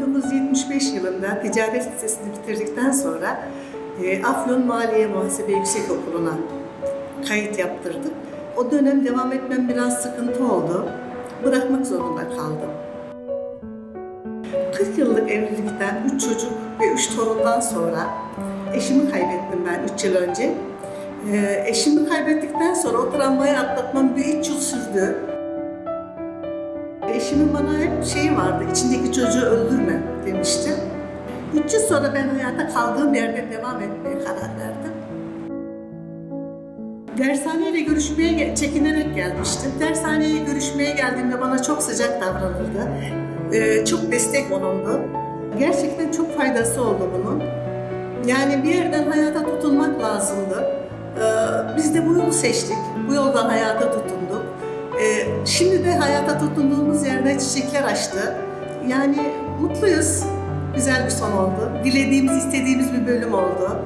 1975 yılında ticaret lisesini bitirdikten sonra e, Afyon Maliye Muhasebe Yüksekokulu'na kayıt yaptırdık. O dönem devam etmem biraz sıkıntı oldu. Bırakmak zorunda kaldım. 40 yıllık evlilikten 3 çocuk ve 3 torundan sonra eşimi kaybettim ben 3 yıl önce. Ee, eşimi kaybettikten sonra o travmayı atlatmam bir 3 yıl sürdü. Eşimin bana hep şeyi vardı, içindeki çocuğu demişti. 3 yıl sonra ben hayata kaldığım yerden devam etmeye karar verdim. Dershaneyle görüşmeye çekinerek gelmiştim. Dershaneye görüşmeye geldiğimde bana çok sıcak davranıldı. Ee, çok destek olundu. Gerçekten çok faydası oldu bunun. Yani bir yerden hayata tutunmak lazımdı. Ee, biz de bu yolu seçtik. Bu yoldan hayata tutunduk. Ee, şimdi de hayata tutunduğumuz yerde çiçekler açtı. Yani mutluyuz. Güzel bir son oldu. Dilediğimiz, istediğimiz bir bölüm oldu.